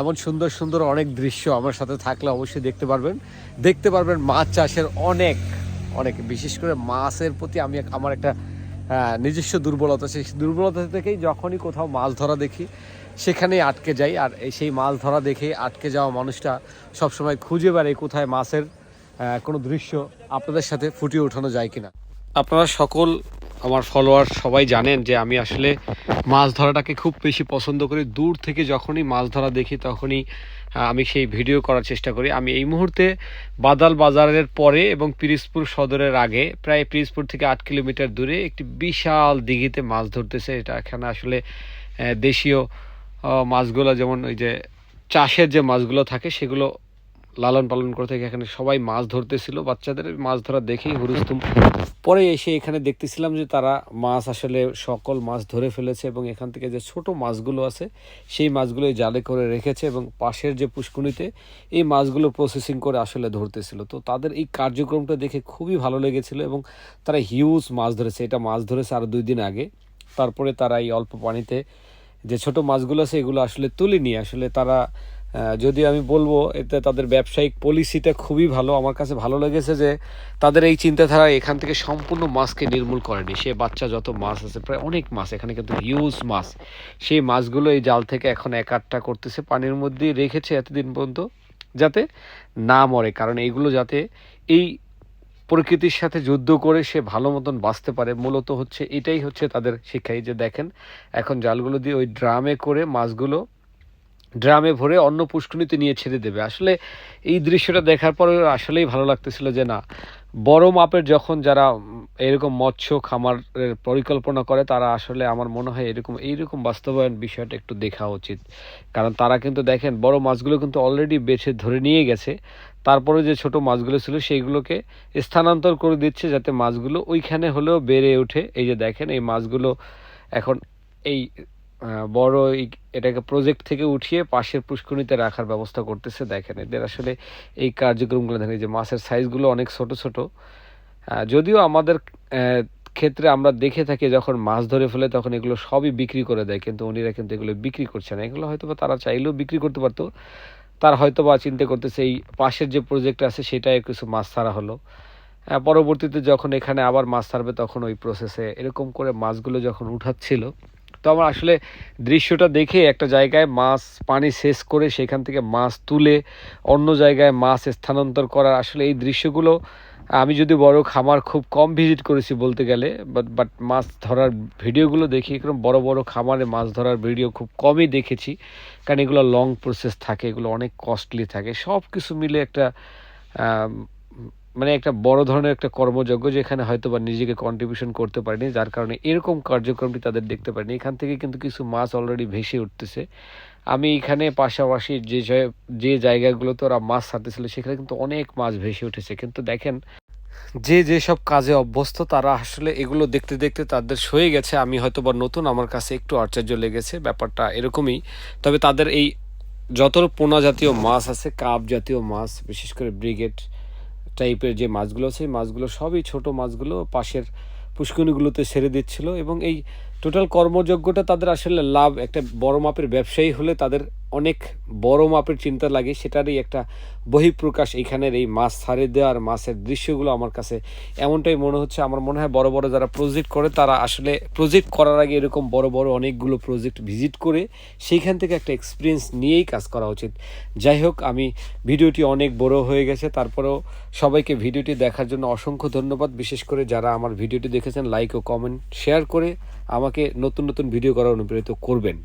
এমন সুন্দর সুন্দর অনেক দৃশ্য আমার সাথে থাকলে অবশ্যই দেখতে পারবেন। দেখতে পারবেন মাছ চাষের অনেক অনেক। বিশেষ করে মাছের প্রতি আমি আমার একটা নিজস্ব দুর্বলতা। সেই দুর্বলতা থেকেই যখনই কোথাও মাছ ধরা দেখি, সেখানেই আটকে যাই। আর সেই মাছ ধরা দেখে আটকে যাওয়া মানুষটা সবসময় খুঁজে বেড়ায় কোথায় মাছের কোনো দৃশ্য আপনাদের সাথে ফুটিয়ে ওঠানো যায় কিনা। আপনারা সকল আমার ফলোয়ার সবাই জানেন যে আমি আসলে মাছ ধরাটাকে খুব বেশি পছন্দ করি। দূর থেকে যখনই মাছ ধরা দেখি তখনই আমি সেই ভিডিও করার চেষ্টা করি। আমি এই মুহূর্তে বাদাল বাজারের পরে এবং পিরিজপুর সদরের আগে, প্রায় পিরিজপুর থেকে আট কিলোমিটার দূরে একটি বিশাল দিঘিতে মাছ ধরতেছে। এটা এখানে আসলে দেশীয় মাছগুলো যেমন ওই যে চাষের যে মাছগুলো থাকে সেগুলো লালন পালন করে থেকে। এখানে সবাই মাছ ধরতেছিল, বাচ্চাদের মাছ ধরা দেখেই হুরুস্তুম। পরে এসে এখানে দেখতেছিলাম যে তারা মাছ আসলে সকল মাছ ধরে ফেলেছে এবং এখান থেকে যে ছোট মাছগুলো আছে, সেই মাছগুলো জালে করে রেখেছে এবং পাশের যে পুষ্কুনিতে এই মাছগুলো প্রসেসিং করে আসলে ধরতেছিল। তো তাদের এই কার্যক্রমটা দেখে খুবই ভালো লেগেছিল এবং তারা হিউজ মাছ ধরেছে। এটা মাছ ধরেছে আরও দুই দিন আগে। তারপরে তারা এই অল্প পানিতে যে ছোট মাছগুলো আছে, এগুলো আসলে তুলে নিয়ে আসলে তারা যদি আমি বলব, এতে তাদের ব্যবসায়িক পলিসিটা খুবই ভালো। আমার কাছে ভালো লেগেছে যে, তাদের এই চিন্তাধারা এখান থেকে সম্পূর্ণ মাছকে নির্মূল করেনি। সে বাচ্চা যত মাছ আছে, প্রায় অনেক মাছ, এখানে কিন্তু হিউজ মাছ। সেই মাছগুলো এই জাল থেকে এখন এক আটটা করতেছে, পানির মধ্যে রেখেছে এতদিন পর্যন্ত, যাতে না মরে। কারণ এইগুলো যাতে এই প্রকৃতির সাথে যুদ্ধ করে সে ভালো মতন বাঁচতে পারে, মূলত হচ্ছে এটাই হচ্ছে তাদের শিক্ষা। এই যে দেখেন, এখন জালগুলো দিয়ে ওই ড্রামে করে মাছগুলো ড্রামে ভরে অন্য পুষ্কুনিতে নিয়ে ছেড়ে দেবে। আসলে এই দৃশ্যটা দেখার পরে আসলেই ভালো লাগতেছিল যে না, বড় মাপের যখন যারা এরকম মৎস্য খামারের পরিকল্পনা করে, তারা আসলে আমার মনে হয় এরকম, এইরকম বাস্তবায়ন বিষয়টা একটু দেখা উচিত। কারণ তারা কিন্তু দেখেন, বড় মাছগুলো কিন্তু অলরেডি বেছে ধরে নিয়ে গেছে। তারপরে যে ছোট মাছগুলো ছিল সেইগুলোকে স্থানান্তর করে দিচ্ছে যাতে মাছগুলো ওইখানে হলেও বেড়ে ওঠে। এই যে দেখেন, এই মাছগুলো এখন এই বড় এটাকে প্রজেক্ট থেকে উঠিয়ে পাশের পুষ্করিণীতে রাখার ব্যবস্থা করতেছে, দেখেন এদের আসলে এই কার্যক্রমগুলো, দেখেন যে মাছের সাইজগুলো অনেক ছোট ছোট। যদিও আমাদের ক্ষেত্রে আমরা দেখে থাকি যখন মাছ ধরে ফেলে তখন এগুলো সবই বিক্রি করে দেয়, কিন্তু উনিরা কিন্তু এগুলো বিক্রি করছে না। এগুলো হয়তো তারা চাইলেও বিক্রি করতে পারতো। তার হয়তো বা চিন্তা করতেছে এই পাশের যে প্রজেক্ট আছে সেটাই কিছু মাছ ছাড়া হলো। পরবর্তীতে যখন এখানে আবার মাছ ছাড়বে তখন ওই প্রসেসে এরকম করে মাছগুলো যখন উঠাচ্ছিল তো আমার আসলে দৃশ্যটা দেখে একটা জায়গায় মাছ, পানি শেষ করে সেখান থেকে মাছ তুলে অন্য জায়গায় মাছ স্থানান্তর করার আসলে এই দৃশ্যগুলো আমি যদি বড় খামার খুব কম ভিজিট করেছি বলতে গেলে বাট বাট মাছ ধরার ভিডিওগুলো দেখি, এরকম বড় বড় খামারে মাছ ধরার ভিডিও খুব কমই দেখেছি, কারণ এগুলো লং প্রসেস থাকে, এগুলো অনেক কস্টলি থাকে সব কিছু মিলে একটা মানে একটা বড় ধরনের একটা কর্মযজ্ঞ যেখানে হয়তো বা নিজেকে কন্ট্রিবিউশন করতে পারেনি, যার কারণে এরকম কার্যক্রমটি তাদের দেখতে পারেনি। এখান থেকে কিন্তু কিছু মাছ অলরেডি ভেসে উঠতেছে। আমি এখানে পাশাপাশি যে যে জায়গাগুলোতে ওরা মাছ ছাড়তেছিল, সেখানে কিন্তু অনেক মাছ ভেসে উঠেছে। কিন্তু দেখেন, যে যেসব কাজে অভ্যস্ত, তারা আসলে এগুলো দেখতে দেখতে তাদের সয়ে গেছে। আমি হয়তো বা নতুন, আমার কাছে একটু আশ্চর্য লেগেছে ব্যাপারটা এরকমই। তবে তাদের এই যত পোনা জাতীয় মাছ আছে, কাপ জাতীয় মাছ, বিশেষ করে ব্রিগেড টাইপের যে মাছগুলো সেই মাছগুলো সবই ছোট মাছগুলো পাশের পুষ্করিণীগুলোতে ছেড়ে দিচ্ছিল এবং এই টোটাল কর্মযজ্ঞটা তাদের আসলে লাভ, একটা বড় মাপের ব্যবসায়ী হলে তাদের অনেক বড় মাপের চিন্তা লাগে, সেটারই একটা বহিঃপ্রকাশ এইখানের এই মাছ ছাড়ে দেওয়ার মাছের দৃশ্যগুলো আমার কাছে এমনটাই মনে হচ্ছে। আমার মনে হয় বড় বড় যারা প্রজেক্ট করে, তারা আসলে প্রজেক্ট করার আগে এরকম বড় বড় অনেকগুলো প্রজেক্ট ভিজিট করে সেইখান থেকে একটা এক্সপিরিয়েন্স নিয়েই কাজ করা উচিত। যাই হোক, আমি ভিডিওটি অনেক বড় হয়ে গেছে, তারপরেও সবাইকে ভিডিওটি দেখার জন্য অসংখ্য ধন্যবাদ। বিশেষ করে যারা আমার ভিডিওটি দেখেছেন লাইক ও কমেন্ট শেয়ার করে আমাকে নতুন নতুন ভিডিও করার অনুপ্রেরিত করবেন।